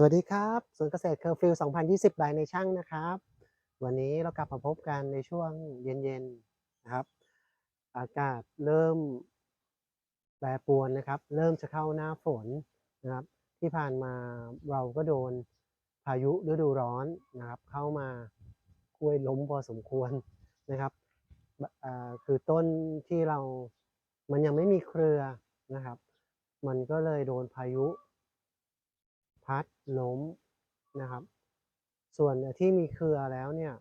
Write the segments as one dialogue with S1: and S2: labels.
S1: สวัสดีครับสวนเกษตรเคอร์ฟิล2020 บายในช่างนะครับ วันนี้เรากลับมาพบกันในช่วงเย็นๆนะครับ อากาศเริ่มแปรปรวนนะครับ เริ่มจะเข้าหน้าฝนนะครับ ที่ผ่านมาเราก็โดนพายุฤดูร้อนนะครับ เข้ามากล้ยล้มพอสมควรนะครับคือต้นที่เรามันยังไม่มีเครือนะครับ มันก็เลยโดนพายุ พัดล้มนะครับ ส่วนที่มีเครือแล้วเนี่ย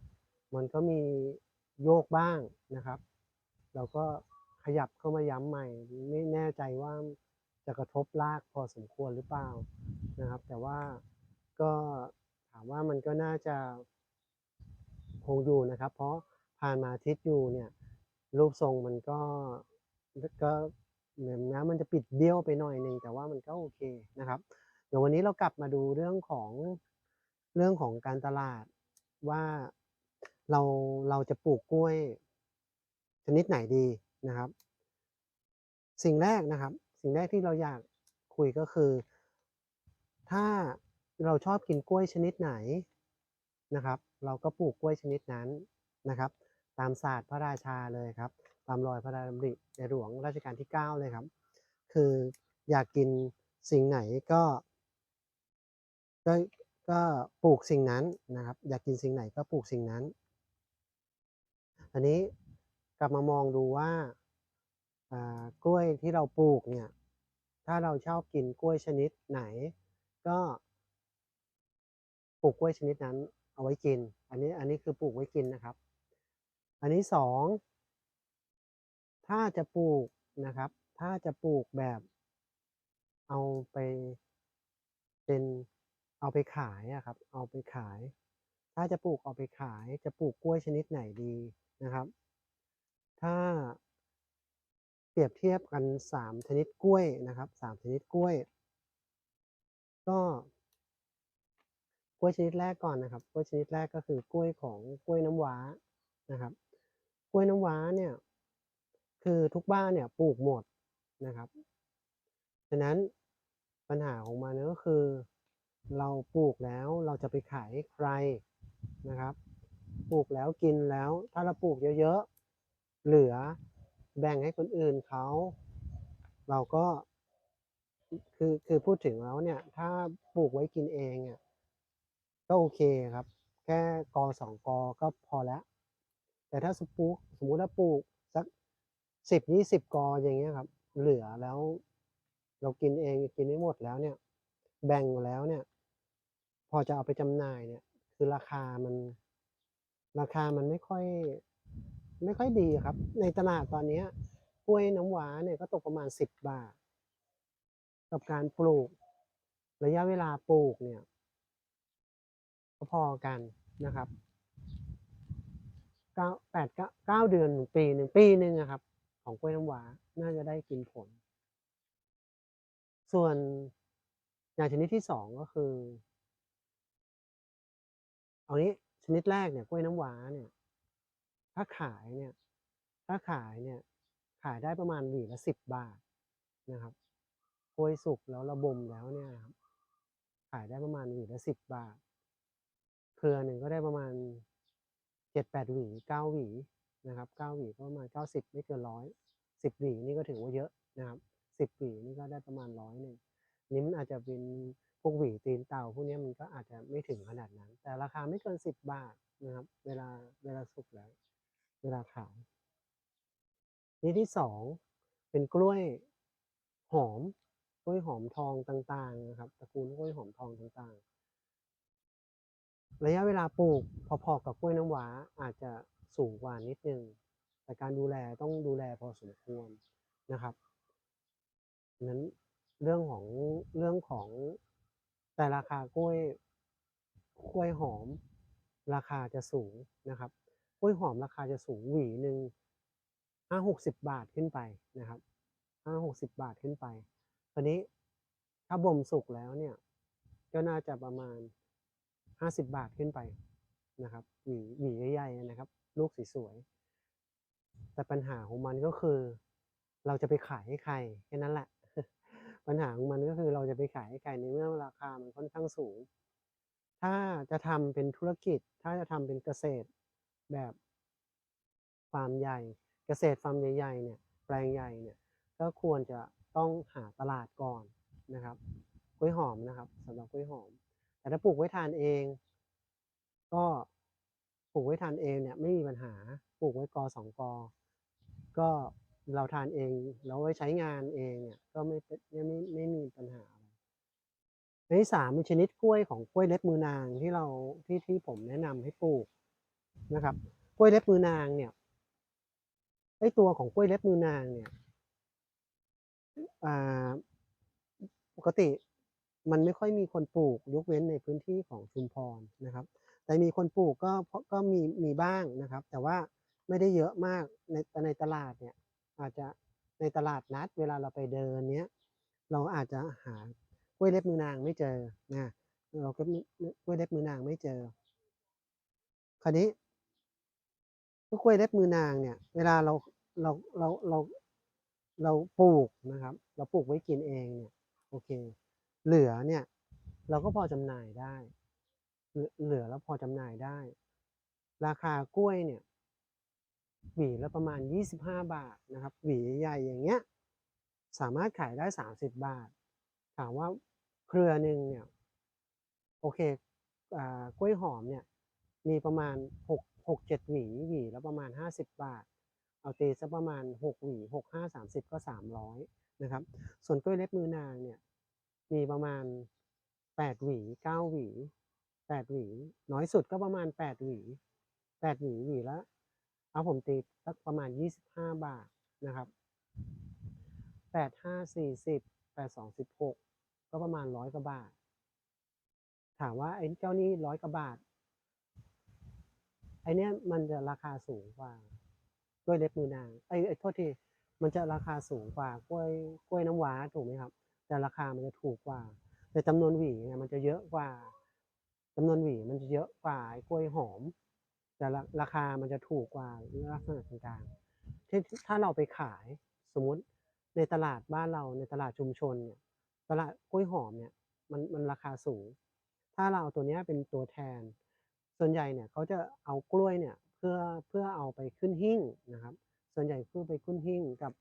S1: มันก็มีโยกบ้างนะครับ เราก็ขยับเข้ามาย้ำใหม่ ไม่แน่ใจว่าจะกระทบรากพอสมควรหรือเปล่านะครับ แต่ว่าก็ถามว่ามันก็น่าจะคงอยู่นะครับ เพราะผ่านมาอาทิตย์อยู่เนี่ยรูปทรงมันก็ก็เหมือนแม้มันจะปิดเบี้ยวไปหน่อยหนึ่งแต่ว่ามันก็โอเคนะครับ เดี๋ยววันนี้เรากลับมาดูเรื่องของเรื่องของการตลาดว่าเราเราจะปลูกกล้วยชนิดไหนดีนะครับ สิ่งแรกนะครับ สิ่งแรกที่เราอยากคุยก็คือ ถ้าเราชอบกินกล้วยชนิดไหนนะครับ เราก็ปลูกกล้วยชนิดนั้นนะครับ ตามศาสตร์พระราชาเลยครับ ตามรอยพระราชดำริในหลวงรัชกาลที่ 9 เลยครับ คืออยากกินสิ่งไหนก็ ก็ก็ปลูกสิ่งนั้นนะครับ อยากกินสิ่งไหนก็ปลูกสิ่งนั้น อันนี้กลับมามองดูว่าอ่ากล้วยที่เราปลูกเนี่ย ถ้าเราชอบกินกล้วยชนิดไหน ก็ปลูกกล้วยชนิดนั้นเอาไว้กิน อันนี้อันนี้คือปลูกไว้กินนะครับ อันนี้สองถ้าจะปลูกนะครับ ถ้าจะปลูกแบบเอาไปเป็น เอาไปขายอะครับ เอาไปขาย ถ้าจะปลูกเอาไปขายจะปลูกกล้วยชนิดไหนดีนะครับ ถ้าเปรียบเทียบกันสามชนิดกล้วยนะครับสามชนิดกล้วย ก็กล้วยชนิดแรกก่อนนะครับ กล้วยชนิดแรกก็คือกล้วยของกล้วยน้ำว้านะครับ กล้วยน้ำว้าเนี่ยคือทุกบ้านเนี่ยปลูกหมดนะครับ ฉะนั้นปัญหาของมันก็คือ เราปลูกแล้วเราจะไปขายใครนะครับ ปลูกแล้วกินแล้ว ถ้าเราปลูกเยอะๆ เหลือแบ่งให้คนอื่นเขา เราก็คือคือพูดถึงแล้วเนี่ย ถ้าปลูกไว้กินเองอะก็โอเคครับ แค่กอสองกอก็พอแล้ว แต่ถ้าสมมุติสมมุติว่าปลูกสักสิบยี่สิบกออย่างเงี้ยครับ เหลือแล้ว เรากินเองกินไม่หมดแล้วเนี่ย แบ่งแล้วเนี่ย อจะเอาไปจำหน่ายเนี่ย คือราคามัน ราคามันไม่ค่อย ไม่ค่อยดีครับ ในตลาดตอนเนี้ยกล้วยน้ำว้าเนี่ยก็ตกประมาณสิบบาท กับการปลูก ระยะเวลาปลูกเนี่ยก็พอกันนะครับเก้าแปดเก้าเดือนถึงปีหนึ่งปีหนึ่งอะครับ ของกล้วยน้ำว้าน่าจะได้กินผล ส่วนอย่างชนิดที่สองก็คือ เอางี้ชนิดแรกเนี่ยกล้วยน้ำว้าเนี่ยถ้าขายเนี่ยถ้าขายเนี่ยขายได้ประมาณหวีละสิบบาทนะครับกล้วยสุกแล้วระบมแล้วเนี่ยครับขายได้ประมาณหวีละสิบบาทเครือหนึ่งก็ได้ประมาณเจ็ดแปดหวีเก้าหวีนะครับเก้าหวีก็ประมาณเก้าสิบไม่เกินร้อยสิบหวีนี่ก็ถือว่าเยอะนะครับสิบหวีนี่ก็ได้ประมาณร้อยหนึ่งนี้มันอาจจะเป็น วกหวีตีนเต่าพวกนี้มันก็อาจจะไม่ถึงขนาดนั้น แต่ราคาไม่เกินสิบบาทนะครับ เวลาเวลาสุกแล้ว เวลาขายนี่ที่สองเป็นกล้วยหอมกล้วยหอมทองต่างๆนะครับตระกูลกล้วยหอมทองต่างๆ ระยะเวลาปลูกพอๆกับกล้วยน้ำว้าอาจจะสูงกว่านิดนึงแต่การดูแลต้องดูแลพอสมควรนะครับนั้นเรื่องของเรื่องของ แต่ราคากล้วยกล้วยหอม ราคาจะสูงนะครับกล้วยหอมราคาจะสูงหวีหนึ่งห้าหกสิบบาทขึ้นไปนะครับห้าหกสิบบาทขึ้นไปตอนนี้ถ้าบ่มสุกแล้วเนี่ยก็น่าจะประมาณห้าสิบบาทขึ้นไปนะครับหวีหวีใหญ่ๆนะครับ ลูกสวยๆแต่ปัญหาของมันก็คือ เราจะไปขายให้ใครแค่นั้นแหละ ปัญหาของมันก็คือเราจะไปขายให้ใครในเมื่อราคามันค่อนข้างสูง ถ้าจะทำเป็นธุรกิจ ถ้าจะทำเป็นเกษตรแบบฟาร์มใหญ่ เกษตรฟาร์มใหญ่ๆเนี่ยแปลงใหญ่เนี่ยก็ควรจะต้องหาตลาดก่อนนะครับกล้วยหอมนะครับสำหรับกล้วยหอม แต่ถ้าปลูกไว้ทานเอง ก็ปลูกไว้ทานเองเนี่ยไม่มีปัญหาปลูกไว้กอสองกอก็ เราทานเองแล้วไว้ใช้งานเองเนี่ยก็ไม่ไม่ไม่ไม่มีปัญหาอะไรในที่สามเป็นชนิดกล้วยของกล้วยเล็บมือนางที่เราที่ที่ผมแนะนำให้ปลูกนะครับ กล้วยเล็บมือนางเนี่ยไอตัวของกล้วยเล็บมือนางเนี่ยอ่าปกติมันไม่ค่อยมีคนปลูกยกเว้นในพื้นที่ของชุมพรนะครับ แต่มีคนปลูกก็ก็มีมีบ้างนะครับ แต่ว่าไม่ได้เยอะมากในในตลาดเนี่ย อาจจะในตลาดนัดเวลาเราไปเดินเนี้ยเราอาจจะหากล้วยเล็บมือนางไม่เจอนะเราก็กล้วยเล็บมือนางไม่เจอ คราวนี้กล้วยเล็บมือนางเนี่ย เวลาเราเราเราเราเราปลูกนะครับ เราปลูกไว้กินเองเนี่ยโอเค เหลือเนี่ย เราก็พอจำหน่ายได้ เหลือแล้วพอจำหน่ายได้ ราคากล้วยเนี่ย หวีละประมาณ 25 บาทนะครับ หวีใหญ่อย่างเงี้ยสามารถขายได้ 30 บาท ถามว่าเครือหนึ่งเนี่ยโอเคอ่ากล้วยหอมเนี่ยมีประมาณ 6 6 7หวีหวีละประมาณ 50 บาท เอาตีสักประมาณ 6 หวี 6 5 30 ก็ 300นะครับ ส่วนกล้วยเล็บมือนางเนี่ยมีประมาณ 8 หวี 9 หวี 8 หวี น้อยสุดก็ประมาณ 8 หวี 8 หวีหวีละ เอาผมตีสักประมาณ 25 บาทนะครับ 8 5 40 8 2 16 ก็ประมาณ100กว่าบาท ถามว่าไอ้เจ้านี่ร้อยกว่าบาท ไอเนี้ยมันจะราคาสูงกว่า กล้วยเล็บมือนาง ไอ้ไอ้โทษที มันจะราคาสูงกว่ากล้วยกล้วยน้ำว้าถูกไหมครับ แต่ราคามันจะถูกกว่า แต่จำนวนหวีเนี่ยมันจะเยอะกว่าจำนวนหวีมันจะเยอะกว่าไอ้กล้วยหอม แต่ราราคามันจะถูกกว่าลักษณะต่างๆที่ถ้าเราไปขายสมมติในตลาดบ้านเราในตลาดชุมชนเนี่ยตลาดกล้วยหอมเนี่ยมันมันราคาสูง ถ้าเราเอาตัวนี้เป็นตัวแทน ส่วนใหญ่เนี่ยเขาจะเอากล้วยเนี่ยเพื่อเพื่อเอาไปขึ้นหิ้งนะครับ ส่วนใหญ่เพื่อไปขึ้นหิ้งกับ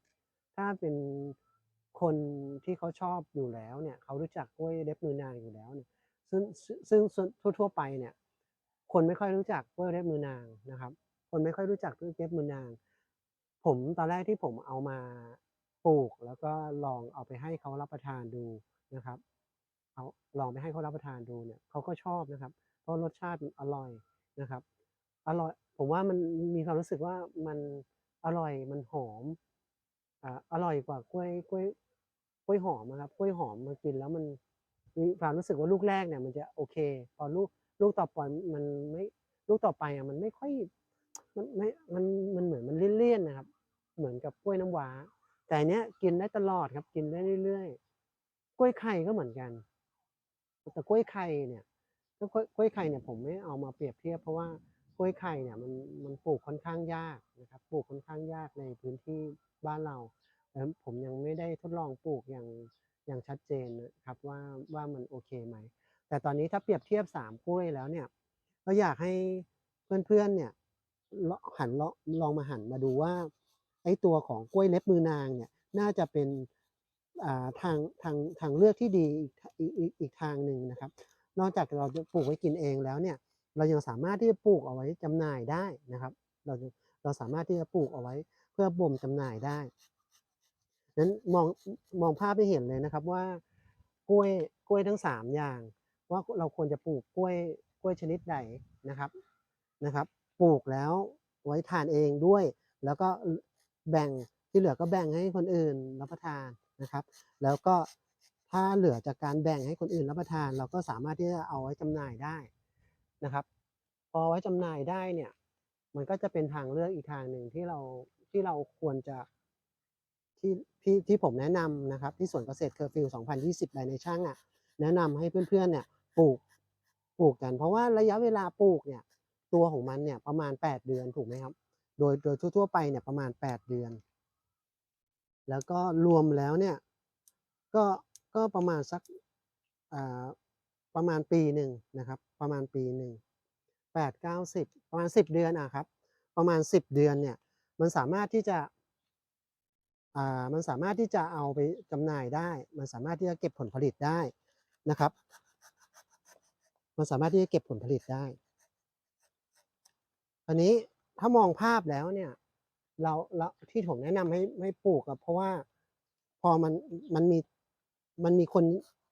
S1: ถ้าเป็นคนที่เขาชอบอยู่แล้วเนี่ยเขารู้จักกล้วยเล็บมือนางอยู่แล้วเนี่ยซึ่งซึ่งซึ่งทั่วๆไปเนี่ย คนไม่ค่อยรู้จักกล้วยเล็บมือนางนะครับ คนไม่ค่อยรู้จักกล้วยเล็บมือนาง ผมตอนแรกที่ผมเอามาปลูกแล้วก็ลองเอาไปให้เขารับประทานดูนะครับเอาลองไปให้เขารับประทานดูเนี่ยเขาก็ชอบนะครับ เพราะรสชาติอร่อยนะครับ อร่อย ผมว่ามันมีความรู้สึกว่ามันอร่อยมันหอมอ่าอร่อยกว่ากล้วยกล้วยกล้วยหอมนะครับกล้วยหอมมากินแล้วมันมีความรู้สึกว่าลูกแรกเนี่ยมันจะโอเค พอลูก ลูกต่อไปมันไม่ลูกต่อไปอะมันไม่ค่อยมันไม่มันมันเหมือนมันเลี่ยนๆนะครับ เหมือนกับกล้วยน้ำว้า แต่อันเนี้ยกินได้ตลอดครับ กินได้เรื่อยๆกล้วยไข่ก็เหมือนกัน แต่กล้วยไข่เนี่ยกล้วยกล้วยไข่เนี่ยผมไม่เอามาเปรียบเทียบเพราะว่ากล้วยไข่เนี่ยมันมันปลูกค่อนข้างยากนะครับ ปลูกค่อนข้างยากในพื้นที่บ้านเราแล้วผมยังไม่ได้ทดลองปลูกอย่างอย่างชัดเจนนะครับว่าว่ามันโอเคไหม แต่ตอนนี้ถ้าเปรียบเทียบสามกล้วยแล้วเนี่ยก็อยากให้เพื่อนๆเนี่ยหันลองลองมาหันมาดูว่าไอ้ตัวของกล้วยเล็บมือนางเนี่ยน่าจะเป็นาทางทางทางเลือกที่ดีอีกอีกอีกทางหนึ่งนะครับ นอกจากเราจะปลูกไว้กินเองแล้วเนี่ยเรายังสามารถที่จะปลูกเอาไว้จำหน่ายได้นะครับ เราเราสามารถที่จะปลูกเอาไว้เพื่อบ่มจำหน่ายได้นั้นมองมองภาพให้เห็นเลยนะครับว่ากล้วยกล้วยทั้งสามอย่าง ว่าเราควรจะปลูกกล้วยกล้วยชนิดใดนะครับนะครับ ปลูกแล้วไว้ทานเองด้วย แล้วก็แบ่งที่เหลือก็แบ่งให้คนอื่นรับประทานนะครับ แล้วก็ถ้าเหลือจากการแบ่งให้คนอื่นรับประทาน เราก็สามารถที่จะเอาไว้จำหน่ายได้นะครับ พอไว้จำหน่ายได้เนี่ย มันก็จะเป็นทางเลือกอีกทางหนึ่งที่เราที่เราควรจะที่ที่ที่ผมแนะนำนะครับ ที่สวนเกษตรเคอร์ฟิล2020ใบในช่างอะ แนะนำให้เพื่อนๆเนี่ย ปลูกปลูกกัน เพราะว่าระยะเวลาปลูกเนี่ย ตัวของมันเนี่ยประมาณ 8 เดือนถูกไหมครับ โดยโดยทั่วๆไปเนี่ยประมาณ 8 เดือน แล้วก็รวมแล้วเนี่ยก็ก็ประมาณสักอ่าประมาณปีหนึ่งนะครับ ประมาณปีหนึ่งแปดเก้าสิบประมาณสิบเดือนอะครับ ประมาณสิบเดือนเนี่ยมันสามารถที่จะอ่ามันสามารถที่จะเอาไปจำหน่ายได้ มันสามารถที่จะเก็บผลผลิตได้นะครับ มันสามารถที่จะเก็บผลผลิตได้อันนี้ถ้ามองภาพแล้วเนี่ย เราเราที่ผมแนะนำให้ให้ปลูกอะเพราะว่าพอมันมันมีมันมีคน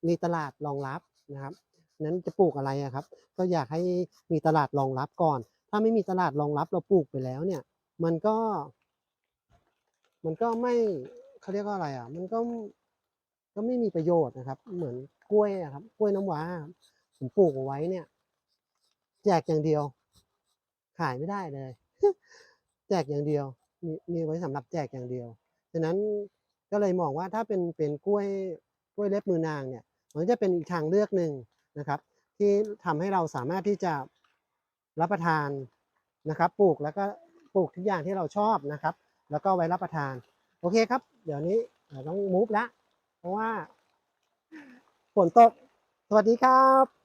S1: มีตลาดรองรับนะครับนั้นจะปลูกอะไรอะครับ ก็อยากให้มีตลาดรองรับก่อน ถ้าไม่มีตลาดรองรับเราปลูกไปแล้วเนี่ย มันก็ มันก็ไม่เขาเรียกว่าอะไรอะ มันก็ก็ไม่มีประโยชน์นะครับ เหมือนกล้วยอะครับ กล้วยน้ำว้า ผมปลูกเอาไว้เนี่ย แจกอย่างเดียว ขายไม่ได้เลย แจกอย่างเดียว มีมีไว้สำหรับแจกอย่างเดียวฉะนั้นก็เลยมองว่าถ้าเป็นเป็นกล้วยกล้วยเล็บมือนางเนี่ยมันจะเป็นอีกทางเลือกหนึ่งนะครับ ที่ทำให้เราสามารถที่จะรับประทานนะครับ ปลูกแล้วก็ปลูกทุกอย่างที่เราชอบนะครับ แล้วก็ไว้รับประทาน โอเคครับ เดี๋ยวนี้ต้องมูฟละเพราะว่าฝนตก สวัสดีครับ